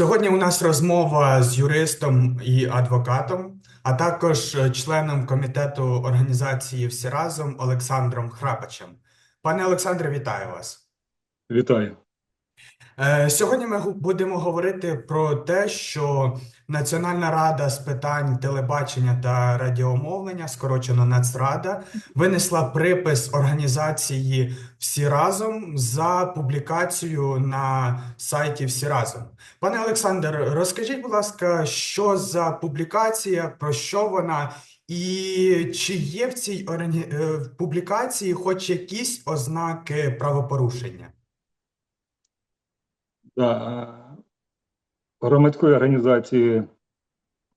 Сьогодні у нас розмова з юристом і адвокатом, а також е, членом комітету організації Всі разом Олександром Храпачем. Пане Олександре, вітаю вас. Вітаю. Е, Сьогодні ми будемо говорити про те, що Національна рада з питань телебачення та радіомовлення, скорочено Нацрада, винесла припис організації Всі разом за публікацію на сайті Всі разом. Пане Олександр, розкажіть, будь ласка, що за публікація, про що вона, і чи є в цій е, публікації хоч якісь ознаки правопорушення? Е, Громадської організації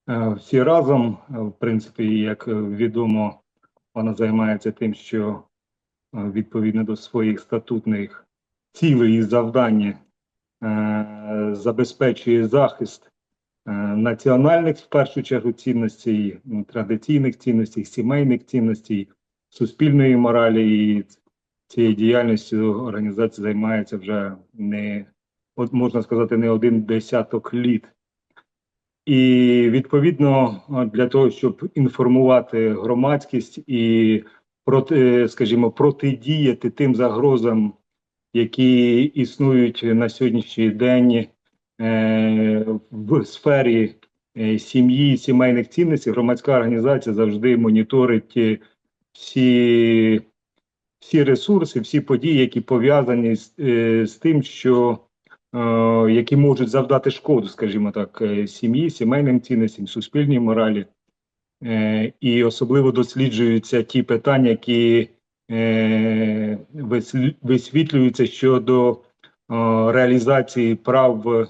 е, всі разом, е, в принципі, як відомо, вона займається тим, що відповідно до своїх статутних цілей і завдань е, забезпечує захист національних в першу чергу цінностей, традиційних цінностей, сімейних цінностей, суспільної моралі. І цією діяльністю організація займається вже не от можна сказати, не один десяток літ. І відповідно для того, щоб інформувати громадськість і проти, скажімо, протидіяти тим загрозам, які існують на сьогоднішній день е, в сфері е, сім'ї, сімейних цінностей, громадська організація завжди моніторить е, всі, всі ресурси, всі події, які пов'язані з, е, з тим, що е, які можуть завдати шкоду, скажімо так, е, сім'ї, сімейним цінностям, суспільній моралі. Е, І особливо досліджуються ті питання, які е, висвітлюються щодо е, реалізації прав е,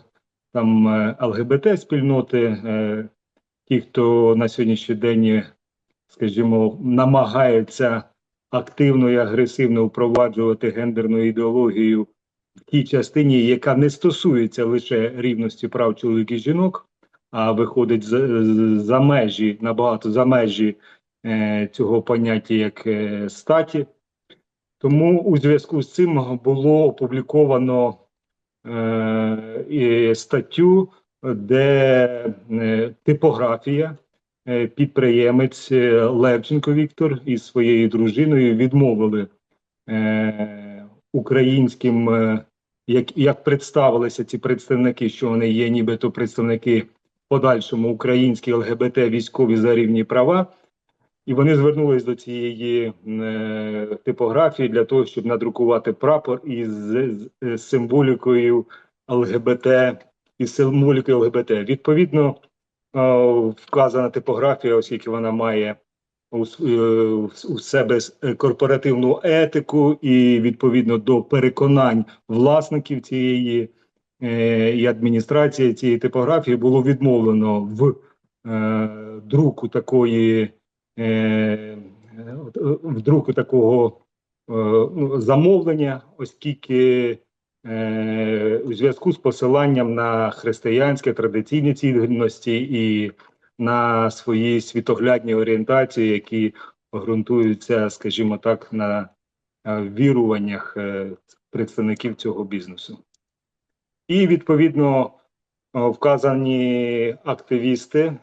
там е, ЛГБТ спільноти, е, ті, хто на сьогоднішній день, е, скажімо, намагається активно і агресивно впроваджувати гендерну ідеологію тій частині, яка не стосується лише рівності прав чоловіків і жінок, а виходить за, за межі набагато за межі е, цього поняття як е, статі. Тому у зв'язку з цим було опубліковано е, статтю, де е, типографія, е, підприємець е, Левченко Віктор із своєю дружиною відмовили е, українським, е, як, як представилися ці представники, що вони є нібито представники подальшому українські ЛГБТ військові за рівні права. І вони звернулись до цієї е, типографії для того, щоб надрукувати прапор із з, з символікою ЛГБТ із символікою ЛГБТ. Відповідно, е, вказана типографія, оскільки вона має е, у себе е, корпоративну етику і відповідно до переконань власників цієї е, і адміністрації цієї типографії було відмовлено в друку такої в друку такого ну, замовлення, оскільки у зв'язку з посиланням на християнські традиційні цінності і на свої світоглядні орієнтації, які ґрунтуються, скажімо так, на е, віруваннях е, представників цього бізнесу. І відповідно е, вказані активісти,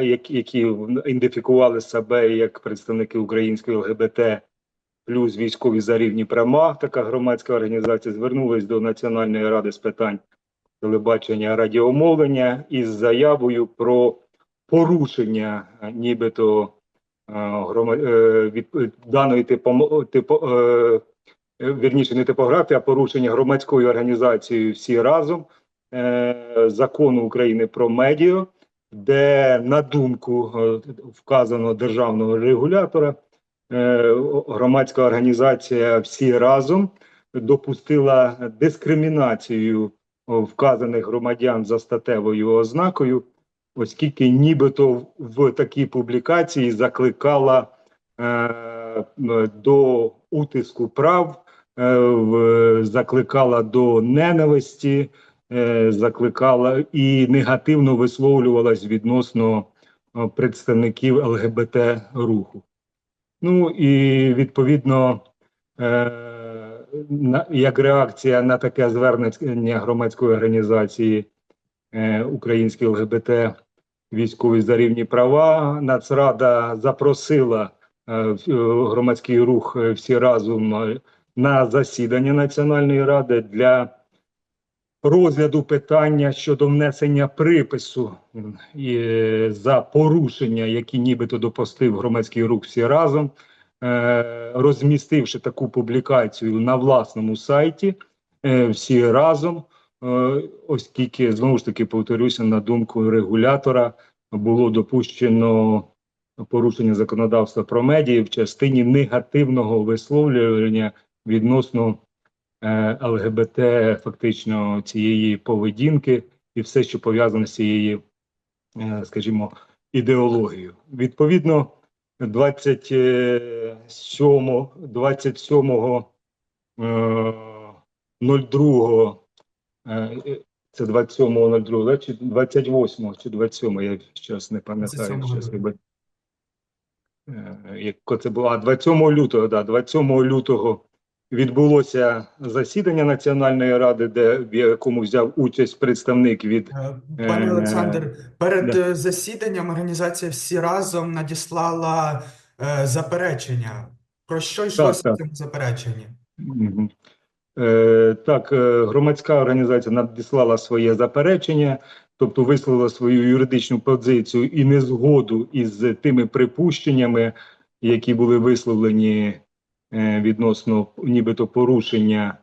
які ідентифікували себе як представники української ЛГБТ, плюс військові за рівні права, така громадська організація звернулась до Національної ради з питань телебачення радіомовлення із заявою про порушення е, нібито е, грома- е, від даної типо, вірніше не типографія, а порушення громадською організацією всі разом закону України про медіа, де на думку вказаного державного регулятора громадська організація всі разом допустила дискримінацію вказаних громадян за статевою ознакою, оскільки нібито в такій публікації закликала е, до утиску прав, е, закликала до ненависті, е, закликала і негативно висловлювалась відносно представників ЛГБТ руху. Ну і відповідно, е, як реакція на таке звернення громадської організації, е, українські ЛГБТ військові за рівні права. Нацрада запросила е, е, громадський рух е, всі разом на засідання Національної ради для розгляду питання щодо внесення припису за порушення, які нібито допустив громадський рух всі разом, розмістивши таку публікацію на власному сайті всі разом, оскільки знову ж таки повторюся, на думку регулятора було допущено порушення законодавства про медіа в частині негативного висловлювання відносно е, ЛГБТ, фактично цієї поведінки і все, що пов'язане з цією, е, скажімо, ідеологією. Відповідно, 27, 27 е, 02 е, це 27.02, да, чи 28 чи 27, я зараз не пам'ятаю. 27-го щас, лютого. якби, е, Як це було? А 27 лютого, да, 27 лютого відбулося засідання Національної ради, де в якому взяв участь представник від Е, Пане Е, Олександр, перед да. е, засіданням організація всі разом надіслала е, заперечення. Про що йшлося в цьому запереченні? Мгм. Е, так, е, громадська організація надіслала своє заперечення, тобто висловила свою юридичну позицію і незгоду із тими припущеннями, які були висловлені е, відносно нібито порушення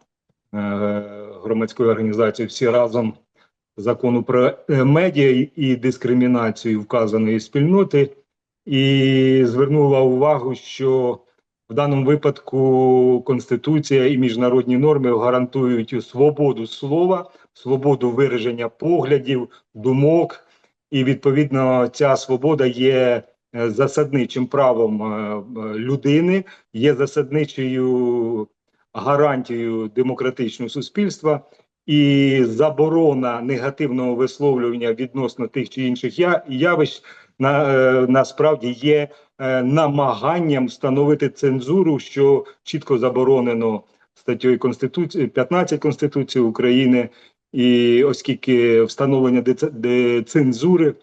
громадської організації. Всі разом закону про медіа і дискримінацію вказаної спільноти, і звернула увагу, що даному випадку Конституція і міжнародні норми гарантують свободу слова, свободу вираження поглядів, думок, і відповідно ця свобода є е, засадничим правом е, е, людини, є засадничою гарантією демократичного суспільства. І заборона негативного висловлювання відносно тих чи інших явищ на, е, насправді є е, намаганням встановити цензуру, що чітко заборонено статтею Конституції 15 Конституції України, і оскільки встановлення цензури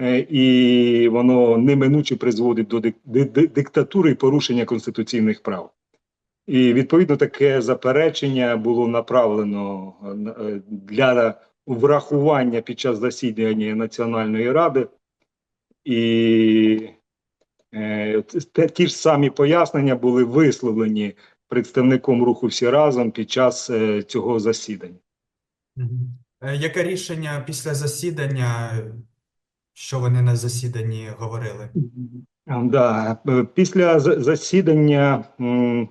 е, і воно неминуче призводить до дик- ди- ди- диктатури і порушення конституційних прав. І відповідно таке заперечення було направлено на- для врахування під час засідання Національної ради. І Е, Ті ж самі пояснення були висловлені представником руху всі разом під час е, цього засідання. Е, Яке рішення після засідання, що вони на засіданні говорили? Да, е, після засідання, е,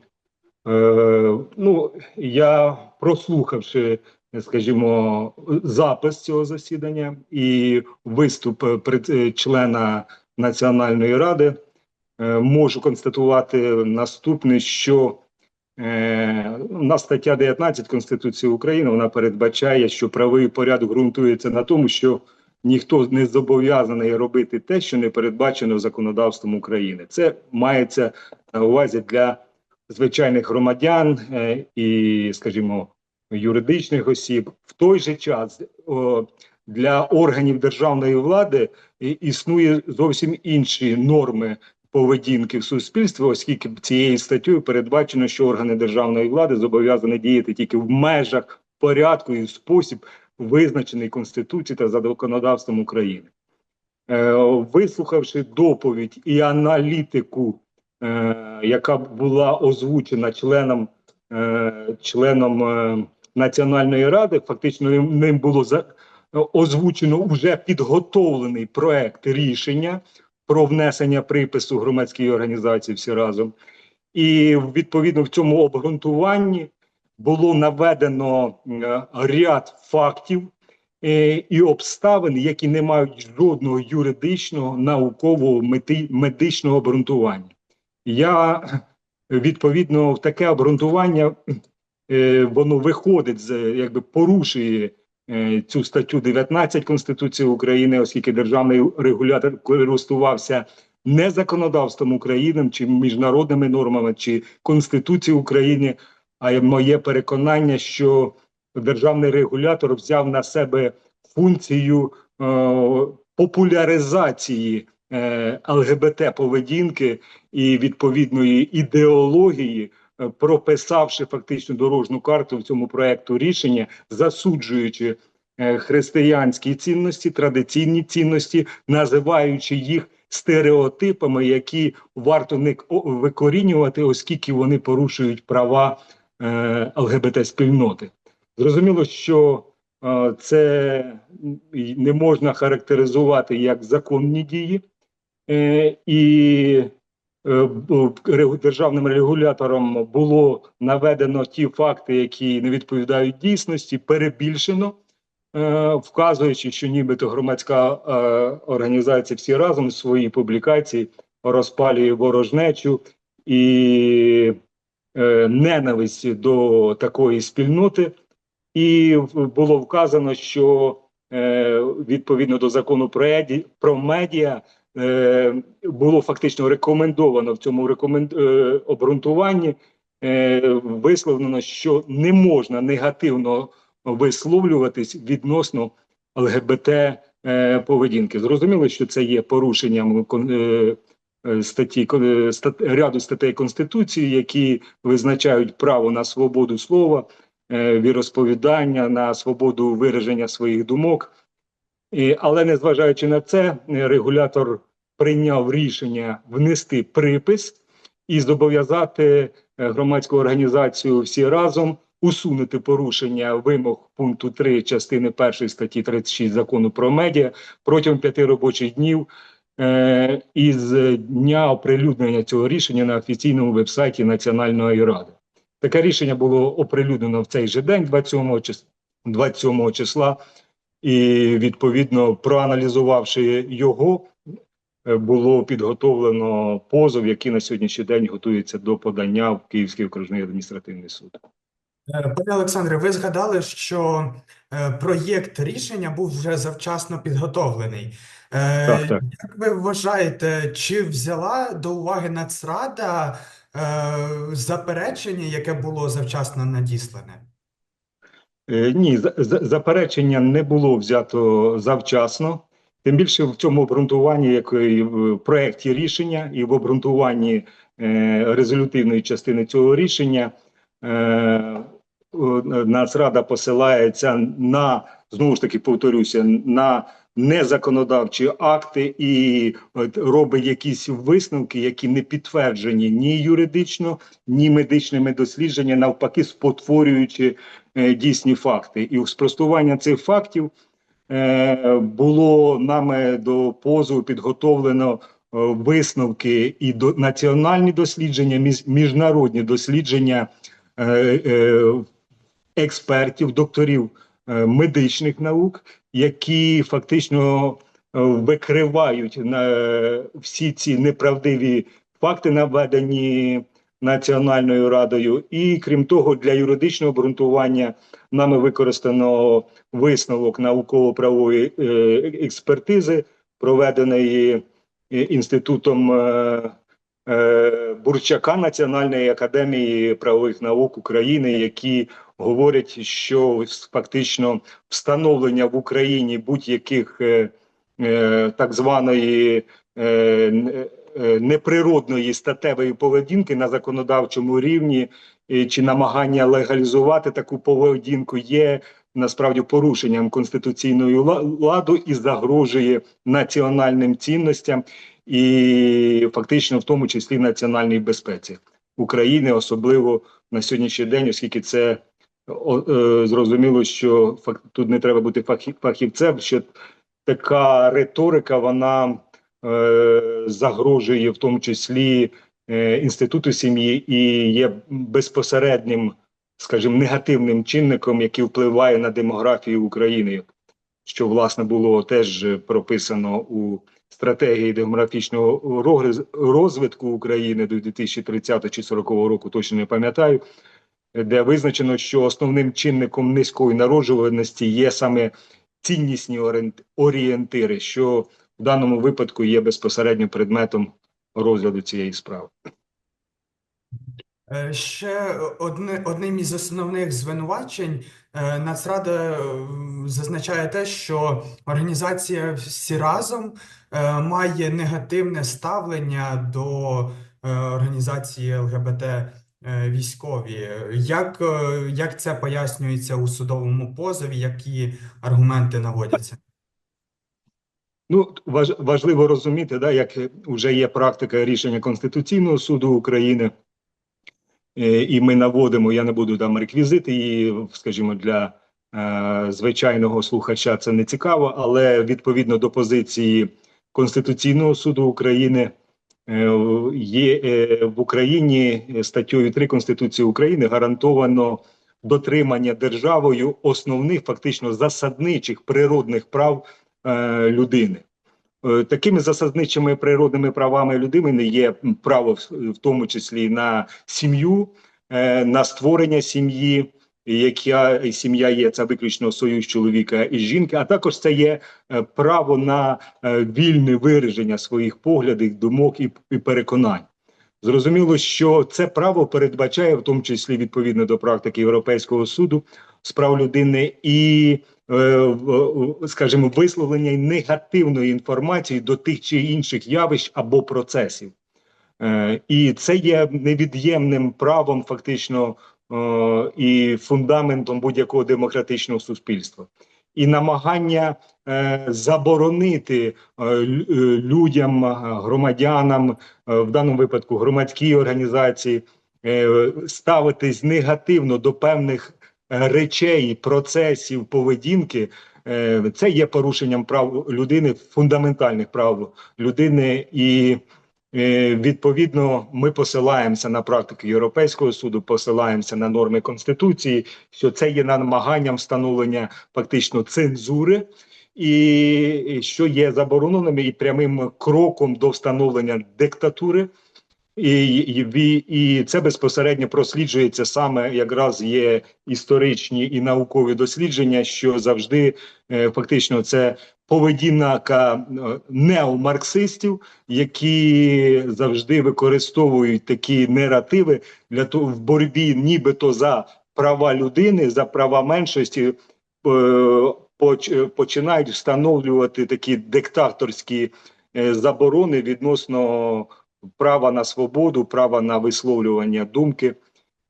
ну, я прослухавши, скажімо, запис цього засідання і виступ е, е, члена Національної ради, е, можу констатувати наступне, що нас стаття 19 Конституції України вона передбачає, що правовий порядок ґрунтується на тому, що ніхто не зобов'язаний робити те, що не передбачено законодавством України. Це мається на увазі для звичайних громадян і, скажімо, юридичних осіб. В той же час для органів державної влади існує зовсім інші норми поведінки в суспільстві, оскільки цією статтею передбачено, що органи державної влади зобов'язані діяти тільки в межах порядку і спосіб, визначений Конституцією та законодавством України. Е, вислухавши доповідь і аналітику, е, яка була озвучена членом, членом е, Національної ради, фактично ним, було озвучено вже підготовлений проект рішення про внесення припису громадській організації всі разом. І відповідно в цьому обґрунтуванні було наведено е, ряд фактів е, і обставин, які не мають жодного юридичного, наукового, медичного обґрунтування. Я відповідно таке обґрунтування е, воно виходить з якби порушує е, цю статтю 19 Конституції України, оскільки державний регулятор користувався не законодавством України чи міжнародними нормами, чи Конституцією України, а моє переконання, що державний регулятор взяв на себе функцію е, популяризації ЛГБТ поведінки і відповідної ідеології, е, прописавши фактично дорожню карту в цьому проекту рішення, засуджуючи е, християнські цінності, традиційні цінності, називаючи їх стереотипами, які варто не викорінювати, оскільки вони порушують права е, ЛГБТ спільноти. Зрозуміло, що е, це не можна характеризувати як законні дії, е, і е, державним регулятором було наведено ті факти, які не відповідають дійсності, перебільшено, е, вказуючи, що нібито громадська е, організація всі разом в своїй публікації розпалює ворожнечу і е, ненависть до такої спільноти. І було вказано, що е, відповідно до закону про, медіа е, було фактично рекомендовано в цьому рекомен... е, обґрунтуванні е, висловлено, що не можна негативно висловлюватись відносно ЛГБТ е, поведінки. Зрозуміло, що це є порушенням е, е, статті е, стат, ряду статей Конституції, які визначають право на свободу слова, е, віросповідання, на свободу вираження своїх думок. І, але незважаючи на це, е, регулятор прийняв рішення внести припис і зобов'язати е, громадську організацію всі разом усунути порушення вимог пункту 3 частини 1 статті 36 закону про медіа протягом п'яти робочих днів е, із дня оприлюднення цього рішення на офіційному вебсайті Національної ради. Таке рішення було оприлюднено в цей же день, 27 числа, 27 числа, і відповідно проаналізувавши його, е, було підготовлено позов, який на сьогоднішній день готується до подання в Київський окружний адміністративний суд. Е, Пане Олександре, ви згадали, що е, проєкт рішення був вже завчасно підготовлений. Так, так. Як ви вважаєте, чи взяла до уваги Нацрада заперечення, яке було завчасно надіслане? Е, Ні, за- за- заперечення не було взято завчасно. Тим більше в цьому обґрунтуванні, як і в проєкті рішення, і в обґрунтуванні е, резолютивної частини цього рішення, е, Нацрада посилається на знову ж таки повторюся на незаконодавчі акти і робить якісь висновки, які не підтверджені ні юридично, ні медичними дослідженнями, навпаки, спотворюючи дійсні факти. І у спростування цих фактів е, було нами до позову підготовлено е, висновки і до національні дослідження, між- міжнародні дослідження е, е, експертів, докторів е, медичних наук, які фактично е, викривають на е, всі ці неправдиві факти, наведені Національною радою, і крім того, для юридичного обґрунтування нами використано висновок науково-правової е, експертизи, проведеної е, інститутом е, Бурчака Національної академії правових наук України, які говорять, що фактично встановлення в Україні будь-яких так званої неприродної статевої поведінки на законодавчому рівні е, чи намагання легалізувати таку поведінку є насправді порушенням конституційної ла- ладу і загрожує національним цінностям і фактично в тому числі національній безпеці України, особливо на сьогоднішній день, оскільки це е, зрозуміло, що тут не треба бути фахі, фахівцем, що така риторика вона е, загрожує в тому числі е, інституту сім'ї і є безпосереднім, скажімо, негативним чинником, який впливає на демографію України, що власне було теж прописано у стратегії демографічного розвитку України до 2030 чи 40 року, точно не пам'ятаю, де визначено, що основним чинником низької народжуваності є саме ціннісні орієнт- орієнтири, що даному випадку є безпосередньо предметом розгляду цієї справи. Е, Ще одне, одним із основних звинувачень е, Нацрада е, зазначає те, що організація всі разом має негативне ставлення до організації ЛГБТ військові. Як, як це пояснюється у судовому позові? Які аргументи наводяться? Ну, важ, важливо розуміти, да, як вже є практика рішення Конституційного суду України, е, і ми наводимо, я не буду там реквізити її, скажімо, для е, звичайного слухача це не цікаво, але відповідно до позиції Конституційного суду України е, є е, в Україні статтею 3 Конституції України гарантовано дотримання державою основних фактично засадничих природних прав людини. Е, Такими засадничими природними правами людини є право, в- тому числі на сім'ю, е, на створення сім'ї, яка сім'я є це виключно союз чоловіка і жінки, а також це є е, право на е, вільне вираження своїх поглядів, думок і, переконань. Зрозуміло, що це право передбачає, в тому числі відповідно до практики Європейського суду з прав людини, і, е, скажімо, висловлення негативної інформації до тих чи інших явищ або процесів. Е, І це є невід'ємним правом, фактично, е, і фундаментом будь-якого демократичного суспільства. І намагання е, заборонити е, е, людям, е, громадянам, е, в даному випадку громадській організації, е, ставитись негативно до певних е, речей, процесів, поведінки. е, Це є порушенням прав людини, фундаментальних прав людини, і е, відповідно ми посилаємося на практику Європейського суду, посилаємося на норми конституції, що це є намаганням встановлення фактично цензури, і що є забороненим і прямим кроком до встановлення диктатури. І, і, і це безпосередньо просліджується саме якраз є історичні і наукові дослідження, що завжди е, фактично це поведінка е, неомарксистів, які завжди використовують такі наративи для того в боротьбі, нібито за права людини, за права меншості. е, Починають встановлювати такі диктаторські заборони відносно права на свободу, права на висловлювання думки.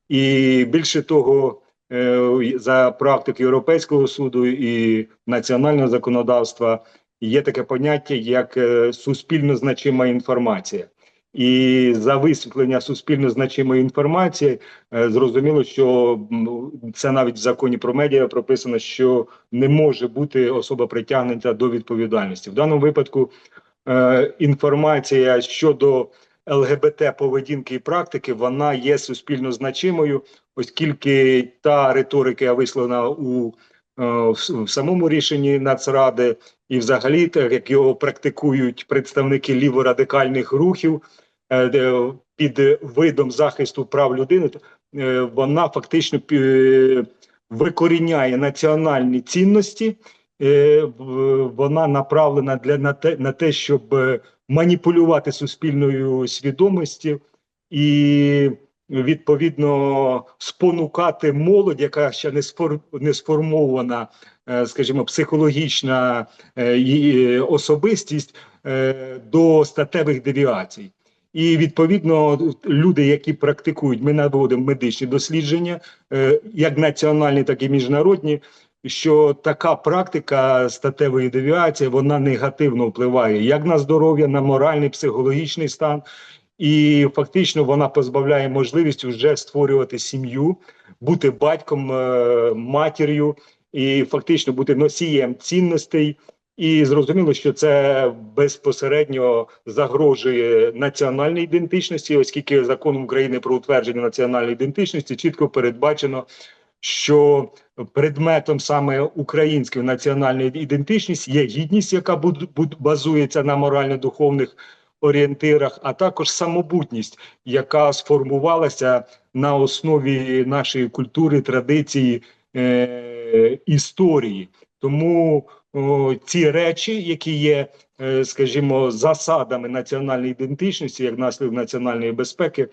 І більше того, е, за практикою Європейського суду і національного законодавства є таке поняття як е, суспільно значима інформація. І за висвітлення суспільно значимої інформації е, зрозуміло, що це навіть в законі про медіа прописано, що не може бути особа притягнута до відповідальності. В даному випадку е, інформація щодо ЛГБТ поведінки і практики вона є суспільно значимою, оскільки та риторика висловлена у е, в, самому рішенні Нацради, і взагалі, так як його практикують представники ліворадикальних рухів е, під видом захисту прав людини, вона фактично викоріняє національні цінності. Е, Вона направлена для на те, на те, щоб е, маніпулювати суспільною свідомістю і відповідно спонукати молодь, яка ще не сфор не сформована, е, скажімо, психологічна особистість до статевих девіацій. І відповідно люди, які практикують, ми наводимо медичні дослідження, як національні, так і міжнародні, що така практика статевої девіації вона негативно впливає як на здоров'я, на моральний, психологічний стан, і фактично вона позбавляє можливість вже створювати сім'ю, бути батьком, е, матір'ю і фактично бути носієм цінностей. І зрозуміло, що це безпосередньо загрожує національній ідентичності, оскільки законом України про утвердження національної ідентичності чітко передбачено, що предметом саме української національної ідентичності є гідність, яка базується на морально-духовних орієнтирах, а також самобутність, яка сформувалася на основі нашої культури, традиції, е- історії. Тому о, ці речі, які є, е, скажімо, засадами національної ідентичності, як наслідок національної безпеки,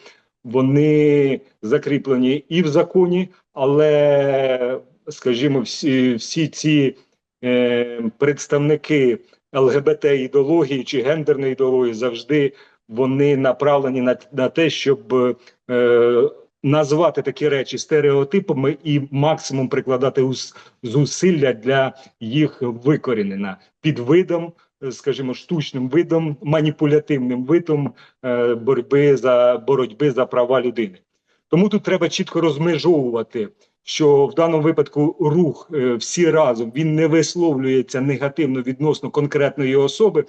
вони закріплені і в законі, але, скажімо, всі, всі ці е, представники ЛГБТ ідеології чи гендерної ідеології завжди вони направлені на, на те, щоб е, назвати такі речі стереотипами і максимум прикладати ус- зусилля для їх викорінення під видом, скажімо, штучним видом, маніпулятивним видом е, боротьби за боротьби за права людини. Тому тут треба чітко розмежовувати, що в даному випадку рух е, всі разом він не висловлюється негативно відносно конкретної особи,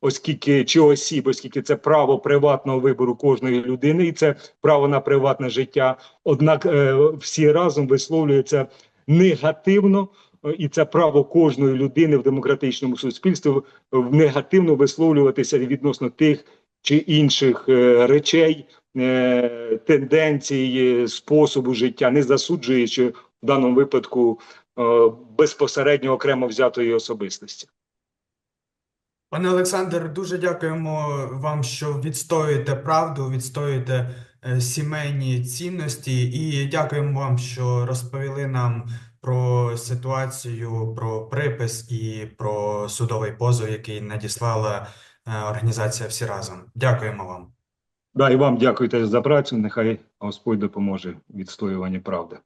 оскільки чи осіб, оскільки це право приватного вибору кожної людини, і це право на приватне життя. Однак е, всі разом висловлюються негативно, е, і це право кожної людини в демократичному суспільстві е, негативно висловлюватися відносно тих чи інших е, речей, е, тенденцій, е, способу життя, не засуджуючи в даному випадку е, безпосередньо окремо взятої особистості. Пане Олександр, дуже дякуємо вам, що відстоюєте правду, відстоюєте е, сімейні цінності, і дякуємо вам, що розповіли нам про ситуацію, про припис і про судовий позов, який надіслала е, організація Всі разом. Дякуємо вам. Да, і вам дякую теж за працю. Нехай Господь допоможе відстоюванні правди.